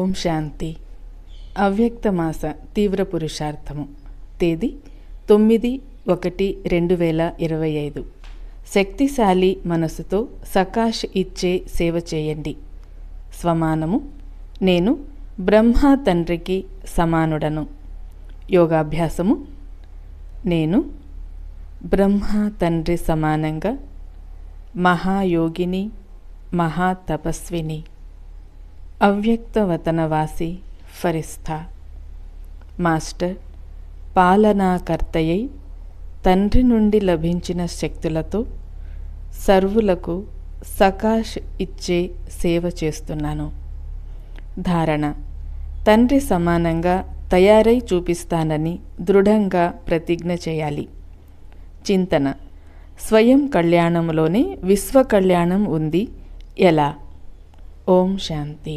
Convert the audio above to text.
ఓం శాంతి. అవ్యక్తమాస తీవ్ర పురుషార్థము. తేదీ తొమ్మిది ఒకటి రెండు వేల ఇరవై ఐదు. శక్తిశాలి మనసుతో సకాష్ ఇచ్చే సేవ చేయండి. స్వమానము నేను బ్రహ్మ తండ్రికి సమానుడను. యోగాభ్యాసము నేను బ్రహ్మ తండ్రి సమానంగా మహాయోగిని మహాతపస్విని. అవ్యక్తవతనవాసి ఫరిస్థా. మాస్టర్ పాలనాకర్తయ్యై తండ్రి నుండి లభించిన శక్తులతో సర్వులకు సకాష్ ఇచ్చే సేవ చేస్తున్నాను. ధారణ తండ్రి సమానంగా తయారై చూపిస్తానని దృఢంగా ప్రతిజ్ఞ చేయాలి. చింతన స్వయం కళ్యాణంలోనే విశ్వ కళ్యాణం ఉంది. ఎలా? ఓం శాంతి